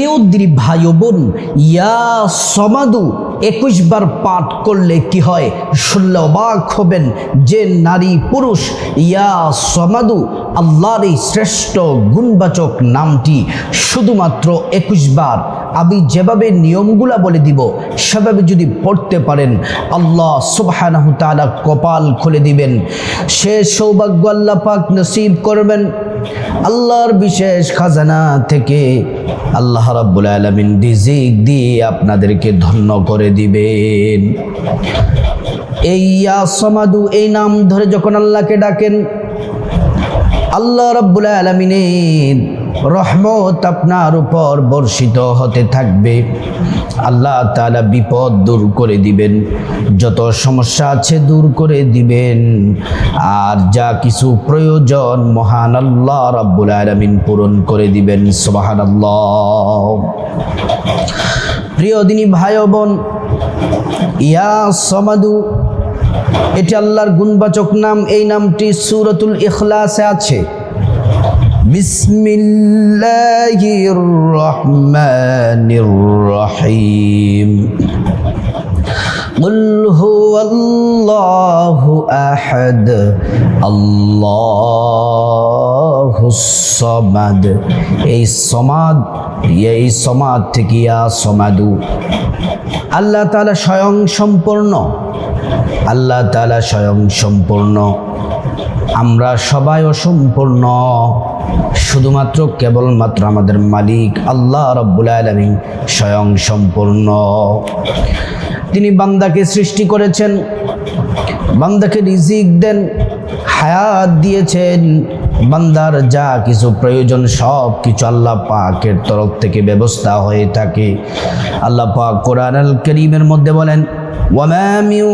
প্রিয় দিদি ভাই বোন ইয়া সমাদু একুশ বার পাঠ করলে কি হয়? শুনলে অবাক হবেন যে নারী পুরুষ, ইয়া সমাদু আল্লাহর এই শ্রেষ্ঠ গুণবাচক নামটি শুধুমাত্র একুশ বার। আমি যেভাবে নিয়মগুলা বলে দিব, সেভাবে যদি পড়তে পারেন, আল্লাহ তাআলা কপাল খুলে দিবেন। সে সৌভাগ্য আল্লাহ পাক নসিব করবেন। আল্লাহর বিশেষ খাজানা থেকে আল্লাহ রাব্বুল আলামিন রিজিক দিয়ে আপনাদেরকে ধন্য করে দিবেন। এই সমাদু এই নাম ধরে যখন আল্লাহকে ডাকেন আল্লাহ রাব্বুল আলামিনের রহমত আপনার উপর বর্ষিত হতে থাকবে। আল্লাহ তালা বিপদ দূর করে দিবেন, যত সমস্যা আছে দূর করে দিবেন। আর যা কিছু প্রয়োজন মহান আল্লাহ রাব্বুল আলমিন পূরণ করে দিবেন, সুবহানাল্লাহ। প্রিয় দিনী ভাই বোন, ইয়া সমাদু এটি আল্লাহর গুণবাচক নাম। এই নামটি সুরতুল ইখলাসে আছে। বিসমিল্লাহির রহমানির রহিম। قل هو الله أحد الله الصمد এই সমাদ এই সমাদ থেকে ইয়া সমাদু আল্লাহ তাআলা স্বয়ং সম্পূর্ণ আল্লাহ তাআলা স্বয়ং সম্পূর্ণ আমরা সবাই অসম্পূর্ণ শুধুমাত্র কেবলমাত্র আমাদের মালিক আল্লাহ রব্বুল আলমিন স্বয়ং সম্পূর্ণ তিনি বান্দাকে সৃষ্টি করেছেন, বান্দাকে রিজিক দেন, হায়াত দিয়েছেন, বান্দার যা কিছু প্রয়োজন সব কিছু আল্লাহ পাকের তরফ থেকে ব্যবস্থা হয়ে থাকে। আল্লাহ পাক কোরআন আল করিমের মধ্যে বলেন وما من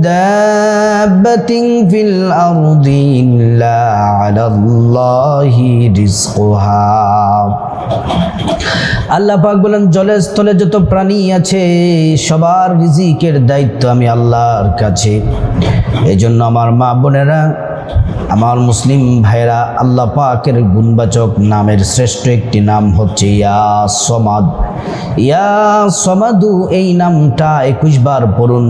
دابة في الأرض إلا على الله رزقها আল্লাহ পাক বলেন জলের স্থলে যত প্রাণী আছে সবার রিজিকের দায়িত্ব আমি আল্লাহর কাছে এই জন্য আমার মা বোনেরা আমার মুসলিম ভাইরা আল্লাহ পাকের গুণবাচক নামের শ্রেষ্ঠ একটি নাম হচ্ছে ইয়া সমাদ ইয়া সমাদু, এই নামটা একুশ বার পড়ুন।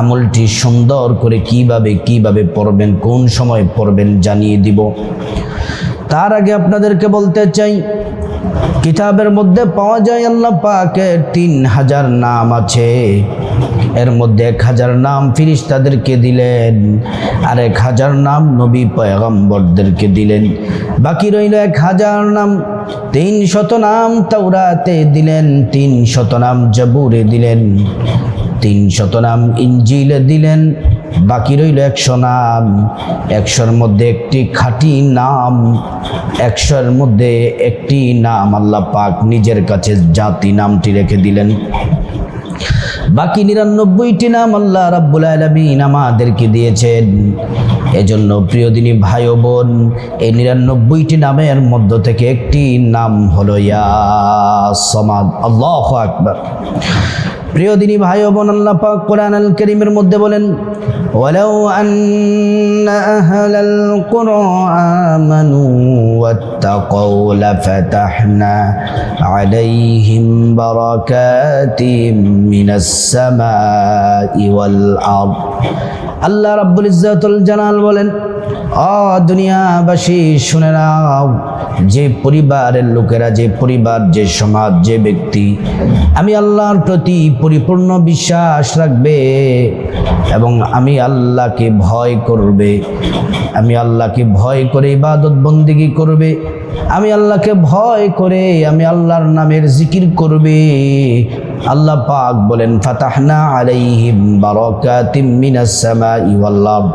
আমলটি সুন্দর করে কীভাবে কীভাবে পড়বেন, কোন সময় পড়বেন জানিয়ে দিব। তার আগে আপনাদেরকে বলতে চাই, কিতাবের মধ্যে পাওয়া যায় আল্লাহ পাকের তিন হাজার নাম আছে। এর মধ্যে এক হাজার নাম ফিরিস্তাদেরকে দিলেন, আর এক হাজার নাম নবী পয়গম্বরদেরকে দিলেন। বাকি রইল এক হাজার নাম, তিন শত নাম তাওরাতে দিলেন, তিন শত নাম জবুরে দিলেন, তিন শত নাম ইঞ্জিলে দিলেন, বাকি রইল একশো নাম। একশোর মধ্যে একটি খাঁটি নাম, একশোর মধ্যে একটি নাম আল্লাহ পাক নিজের কাছে জাতি নামটি রেখে দিলেন। বাকি নিরানব্বইটি নাম আল্লাহ রাব্বুল আলমিন আমাদেরকে দিয়েছেন। এজন্য প্রিয় দিনী ভাই বোন, এই নিরানব্বইটি নামের মধ্য থেকে একটি নাম হলো ইয়া সমাদ আল্লাহ আকবর। প্রিয় দিনী ভাই ও বোন আল্লাহ পাক কোরআন আল করিমের মধ্যে বলেন ولو أن أهل القرى آمنوا واتقوا لفتحنا عليهم بركات من السماء والأرض আল্লাহ রাব্বুল ইজ্জাতুল জালাল বলেন অ দুনিয়াবাসী শুনে নাও যে পরিবারের লোকেরা যে পরিবার যে সমাজ যে ব্যক্তি আমি আল্লাহর প্রতি পরিপূর্ণ বিশ্বাস রাখবে এবং আমি আল্লাহকে ভয় করবে। আমি আল্লাহকে ভয় করে ইবাদত বন্দিগি করবে। আমি আল্লাহকে ভয় করে আমি আল্লাহর নামের জিকির করবে। আল্লাহ পাক বলেন, ফাতাহনা আলাইহিম বারাকাতিম মিনাস সামাই ওয়াল আরদ।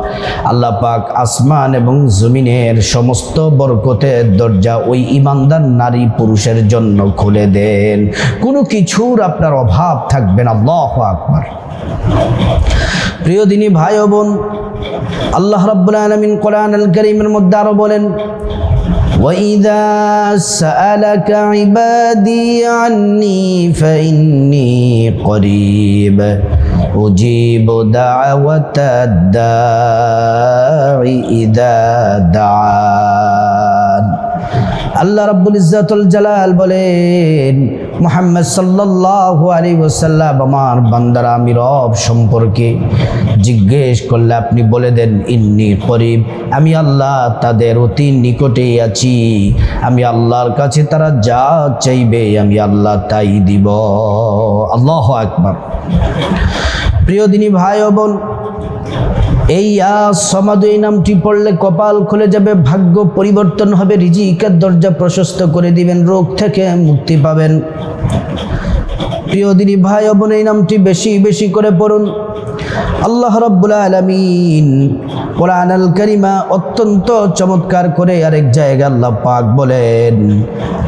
আল্লাহ পাক আসমান এবং জমিনের সমস্ত বরকতের দরজা ওই ইমানদার নারী পুরুষের জন্য খুলে দেন। কোনো কিছুর আপনার অভাব থাকবে না। আল্লাহু আকবার। প্রিয় দিনী ভাই ও বোন, আল্লাহ রাব্বুল আলামিন কোরআন আল কারীমের মধ্যে আরও বলেন وإذا سألك عبادي عني فإني قريب أجيب دعوة الداع إذا دعان আল্লাহ রাব্বুল ইজ্জাতুল জালাল বলেন মোহাম্মদ সাল্লাল্লাহু আলাইহি ওয়াসাল্লাম, আমার বান্দারা আমি রব সম্পর্কে জিজ্ঞেস করলে আপনি বলে দেন, ইন্নি করিব, আমি আল্লাহ তাদের অতি নিকটেই আছি, আমি আল্লাহর কাছে তারা যা চাইবে, আমি আল্লাহ তাই দিব। আল্লাহ একবার প্রিয় দিনী ভাই ও বোন এই সমাধু এই নামটি পড়লে কপাল খুলে যাবে, ভাগ্য পরিবর্তন হবে, রিজিকের দরজা প্রশস্ত করে দিবেন, রোগ থেকে মুক্তি পাবেন। প্রিয় দিনী ভাই বোন, এই নামটি বেশি বেশি করে পড়ুন। আল্লাহ রব্বুল আলমিন কোরআন করিমা অত্যন্ত চমৎকার করে আরেক জায়গা আল্লাহ পাক বলেন,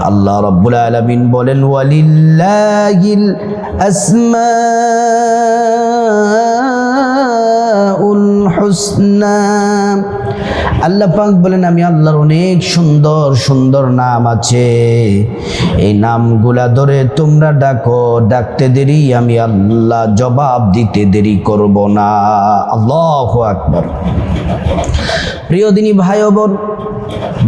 আল্লাহ রব্বুল আলমিন বলেন, ওয়ালিল্লাহিল আসমাউল হুসনা। আল্লাহ বলেন, আমি আল্লাহর অনেক সুন্দর সুন্দর নাম আছে। এই নামগুলা ধরে তোমরা ডাকো, ডাকতে দেরি, আমি আল্লাহ জবাব দিতে দেরি করব না। আল্লাহ আকবর। প্রিয় দিনী ভাই বোন,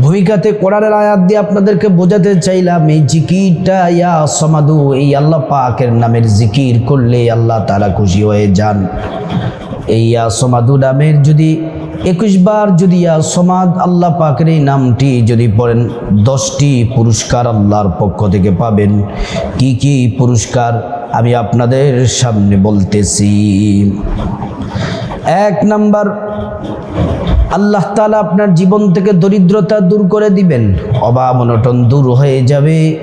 ভূমিকাতে কোরআনের আয়াত দিয়ে আপনাদেরকে বোঝাতে চাইলাম, এই জিকিরটা ইয়া সমাদু, এই আল্লাহ পাকের নামের জিকির করলে আল্লাহ তারা খুশি হয়ে যান। এই ইয়া সমাদু নামের যদি একুশ বার যদি ইয়া আল্লাহ পাকের এই নামটি যদি পড়েন, দশটি পুরস্কার আল্লাহর পক্ষ থেকে পাবেন। কি কি পুরস্কার? আমি আপনাদের সামনে বলতেছি। এক নাম্বার, আল্লাহ তালা আপনার জীবন থেকে দরিদ্রতা দূর করে দিবেন। অভাব অনটন দূর হয়ে যাবে।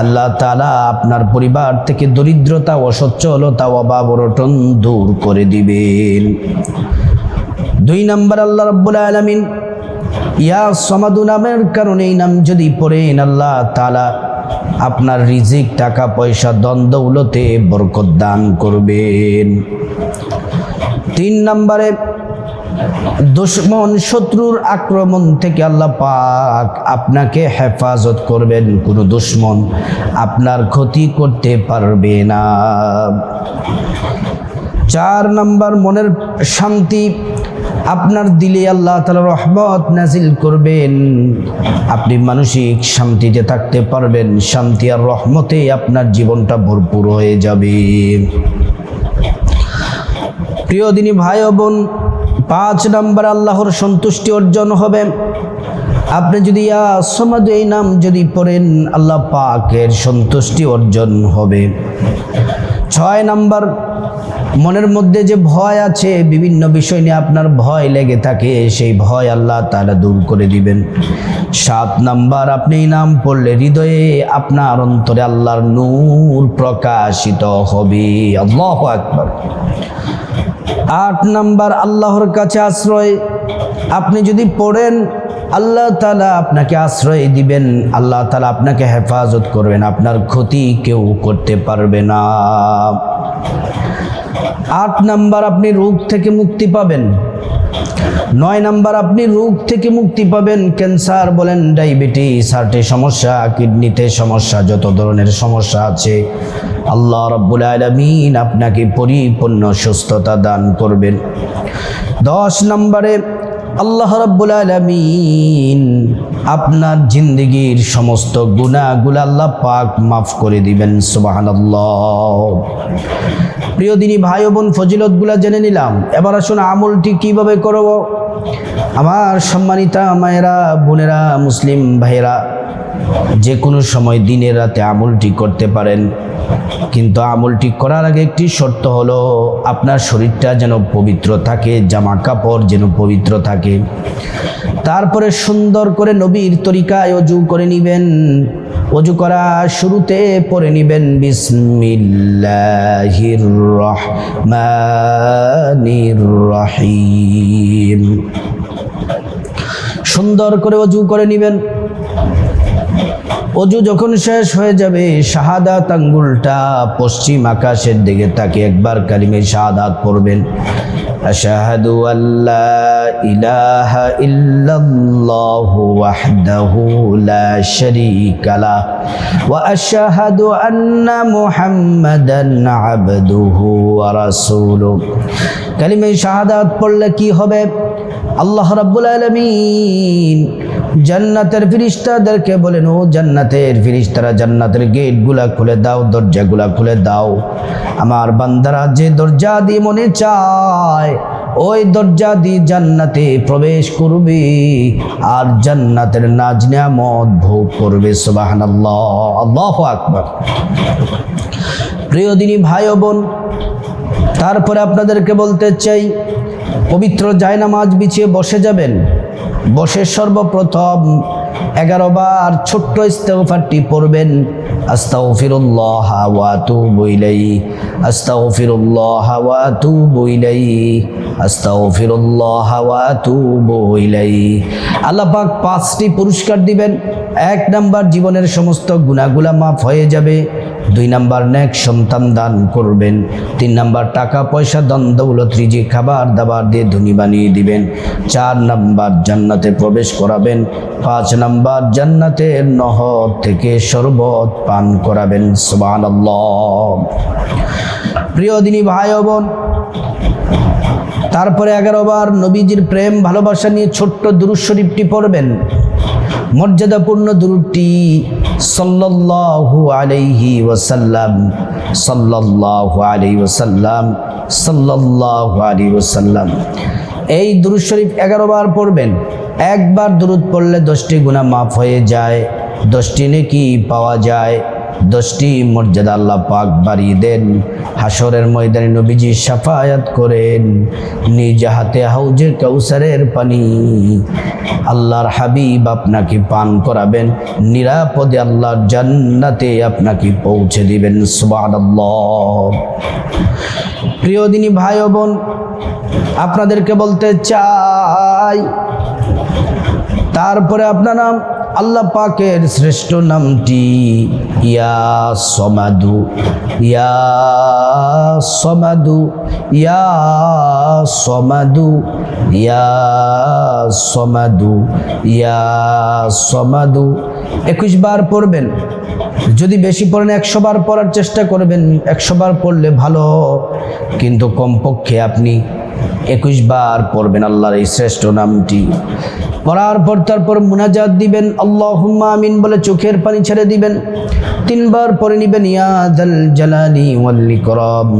আল্লাহ তালা আপনার পরিবার থেকে দরিদ্রতা, অসচ্ছলতা অভাব অনটন দূর করে দিবেন। দুই নম্বর, আল্লাহ রব্বুল আলমিন, ইয়া সমাদু নামের কারণে এই নাম যদি পড়েন, আল্লাহ তালা আপনার রিজিক, টাকা, পয়সা দ্বন্দ্বউলতে বরকত দান করবেন। তিন নম্বরে দুশ্মন শত্রুর আক্রমণ থেকে আল্লাহ পাক আপনাকে হেফাজত করবেন, কোনো দুশ্মন আপনার ক্ষতি করতে পারবে না। চার নাম্বার, মনের শান্তি আপনার দিলে আল্লাহ তালা রহমত নাজিল করবেন। আপনি মানসিক শান্তিতে থাকতে পারবেন, শান্তি আর রহমতে আপনার জীবনটা ভরপুর হয়ে যাবে। প্রিয় দিনী ভাই বোন পাঁচ নম্বর আল্লাহর সন্তুষ্টি অর্জন হবে। আপনি যদি সমাজ এই নাম যদি পড়েন, আল্লাহ পাকের সন্তুষ্টি অর্জন হবে। ছয় নাম্বার, মনের মধ্যে যে ভয় আছে, বিভিন্ন বিষয় নিয়ে আপনার ভয় লেগে থাকে, সেই ভয় আল্লাহ তারা দূর করে দিবেন। সাত নাম্বার, আপনি নাম পড়লে হৃদয়ে আপনার অন্তরে আল্লাহর নূর প্রকাশিত হবে। আল্লাহ আকবার। আট নাম্বার আল্লাহর কাছে আশ্রয়। আপনি যদি পড়েন, আল্লাহ তালা আপনাকে আশ্রয় দিবেন, আল্লাহ তালা আপনাকে হেফাজত করবেন, আপনার ক্ষতি কেউ করতে পারবে না। আট নাম্বার আপনি রোগ থেকে মুক্তি পাবেন। নয় নাম্বার আপনি রোগ থেকে মুক্তি পাবেন। ক্যান্সার বলেন, ডায়াবেটিস হার্টে সমস্যা কিডনিতে সমস্যা, যত ধরনের সমস্যা আছে, আল্লাহ রব্বুল আলমিন আপনাকে পরিপূর্ণ সুস্থতা দান করবেন। দশ নম্বরে আল্লাহ রব্বুল আলমিন আপনার জিন্দগির সমস্ত গুণাগুলো আল্লাহ পাক মাফ করে দিবেন সুবাহান প্রিয় দিনী ভাই বোন বোন, ফজিলতগুলা জেনে নিলাম। এবার আসুন আমলটি কীভাবে করব? আমার সম্মানিতা মায়েরা, বোনেরা, মুসলিম ভাইয়েরা যে কোনো সময় দিনের রাতে আমলটি করতে পারেন। কিন্তু আমলটি করার আগে একটি শর্ত হলো, আপনার শরীরটা যেন পবিত্র থাকে জামা কাপড় যেন পবিত্র থাকে। তারপরে সুন্দর করে নবীর তরিকায় অজু করে নিবেন। অজু করা শুরুতে পরে নিবেন, বিসমিল্লাহির রহমানির রহিম। সুন্দর করে অজু করে নিবেন। অজু যখন শেষ হয়ে যাবে, শাহাদাত আঙ্গুলটা পশ্চিম আকাশের দিকে তাকে একবার কালিমে শাহাদাত পড়বেন। আশাহাদু আল্লাহ ইলাহা ইল্লাল্লাহু ওয়াহদাহু লা ওয়া আশহাদু আন্না মুহাম্মাদান আবদুহু ওয়া রাসূলুহু। কালিমে শাহাদাত পড়লে কি হবে? আল্লাহ রাব্বুল আলামিন জান্নাতের ফিরিস্তাদেরকে বলেন ও জান্নাতের ফিরিস্তারা, জান্নাতের গেটগুলা খুলে দাও, দরজাগুলা খুলে দাও। আমার বান্দারা যে দরজা দিয়ে মনে চায়, ওই দরজা দিয়ে জান্নাতে প্রবেশ করবে আর জান্নাতের নাজ নিয়ামত ভোগ করবে। সুবহানাল্লাহ। আল্লাহু আকবার। প্রিয় দিনী ভাই বোন, তারপরে আপনাদেরকে বলতে চাই, পবিত্র জায়নামাজ বিছিয়ে বসে যাবেন। বসে সর্বপ্রথম এগারো বার ছোট্ট ইস্তেগফারটি পড়বেন। আস্তাগফিরুল্লাহ ওয়া আতুবু ইলাইহি। আস্তাগফিরুল্লাহ ওয়া আতুবু ইলাইহি। আস্তাগফিরুল্লাহ ওয়া আতুবু ইলাইহি। আল্লাহ পাক পাঁচটি পুরস্কার দিবেন। এক নাম্বার জীবনের সমস্ত গুনাহগুলা মাফ হয়ে যাবে। দুই নাম্বার নেক সন্তান দান করবেন। তিন নাম্বার টাকা, পয়সা দ্বন্দ্বৌলত রিজি খাবার, দাবার দিয়ে ধনী বানিয়ে দিবেন। চার নাম্বার জান্নাতে প্রবেশ করাবেন। পাঁচ নাম্বার জান্নাতের নহর থেকে শরবত পান করাবেন। সুবহানাল্লাহ। প্রিয় দিনী ভাই বোন, তারপরে এগারো বার নবীজির প্রেম, ভালোবাসা নিয়ে ছোট্ট দুরুদ শরীফটি পড়বেন। মর্যাদাপূর্ণ দুরুদটি সাল্লাল্লাহু আলাইহি ওয়াসাল্লাম, সাল্লাল্লাহু আলাইহি ওয়াসাল্লাম, সাল্লাল্লাহু আলাইহি ওয়াসাল্লাম। এই দুরুদ শরীফ এগারো বার পড়বেন। একবার দুরুদ পড়লে দশটি গুনাহ মাফ হয়ে যায়, দশটি নেকি পাওয়া যায় দশটি মর্যাদা আল্লাহ পাক বাড়িয়ে দেন। হাসরের ময়দানে নবীজি সাফায়াত করেন। নিজ হাতে হাউজে কাউসারের পানি। আল্লাহর হাবিব আপনাকে পান করাবেন। নিরাপদে আল্লাহর জান্নাতে আপনাকে পৌঁছে দিবেন। সুবহানাল্লাহ। প্রিয় দিনী ভাই বোন, আপনাদেরকে বলতে চাই, তারপরে আপনার আল্লাহ পাকের শ্রেষ্ঠ নামটি ইয়া সমাদু ইয়া সমাদু ইয়া সমাদু ইয়া সমাদু ইয়া সমাদু। একুশ বার পড়বেন। যদি বেশি পড়েন, একশো বার পড়ার চেষ্টা করবেন। একশো বার পড়লে ভালো, কিন্তু কমপক্ষে আপনি একুশ বার পড়বেন আল্লাহর এই শ্রেষ্ঠ নামটি। পড়ার পর তারপর মুনাজাত দিবেন আল্লাহ আমিন বলে চোখের পানি ছেড়ে দিবেন। তিনবার পরে নিবেন ইয়াদাল জালালি ওয়াল্লি করম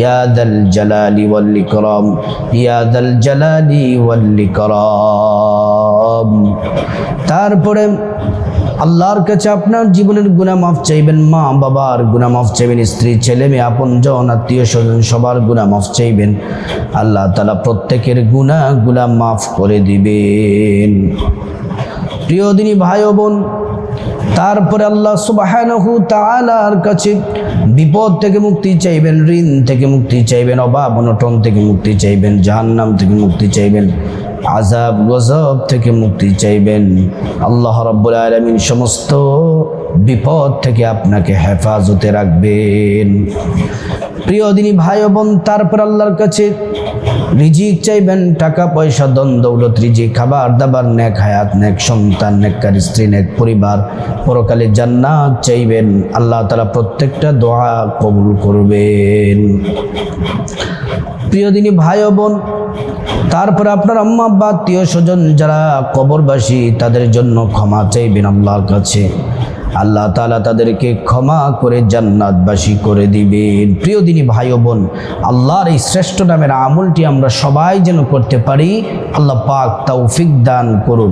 ইয়াদাল জালালি ওয়াল্লি করম ইয়াদাল জালালি ওয়াল্লি করম তারপরে আল্লাহর কাছে আপনার জীবনের গুণা মাফ চাইবেন, মা বাবার গুণা মাফ চাইবেন, স্ত্রী, ছেলে মেয়ে, আপন জন, আত্মীয় স্বজন, সবার গুণা মাফ চাইবেন। আল্লাহ তালা প্রত্যেকের গুণা গুণা মাফ করে দিবেন। প্রিয় দিনী ভাই বোন, তারপরে আল্লাহ সুবাহানহু তাআলার কাছে বিপদ থেকে মুক্তি চাইবেন, ঋণ থেকে মুক্তি চাইবেন, অভাব, অনটন থেকে মুক্তি চাইবেন, জাহান্নাম থেকে মুক্তি চাইবেন। আজাব গজব থেকে মুক্তি চাইবেন। আল্লাহ রব্বুল আলমিন সমস্ত বিপদ থেকে আপনাকে হেফাজতে রাখবেন। প্রিয় দিনী ভাই বোন, তারপর আল্লাহর কাছে রিজিক চাইবেন টাকা, পয়সা দন দৌলত, রিজিক, খাবার, দাবার, নেক হায়াত, নেক সন্তান, নেককার স্ত্রী, নেক পরিবার, পরকালে জান্নাত চাইবেন। আল্লাহ তারা প্রত্যেকটা দোয়া কবুল করবেন। প্রিয় দিনী ভাই বোন, তারপরে আপনার আম্মা, আব্বা, আত্মীয় স্বজন যারা কবরবাসী, তাদের জন্য ক্ষমা চাইবেন আল্লাহর কাছে। আল্লাহ তালা তাদেরকে ক্ষমা করে জান্নাতবাসী করে দিবেন। প্রিয় দিনী ভাই বোন, আল্লাহর এই শ্রেষ্ঠ নামের আমলটি আমরা সবাই যেন করতে পারি, আল্লাহ পাক তৌফিক দান করুন।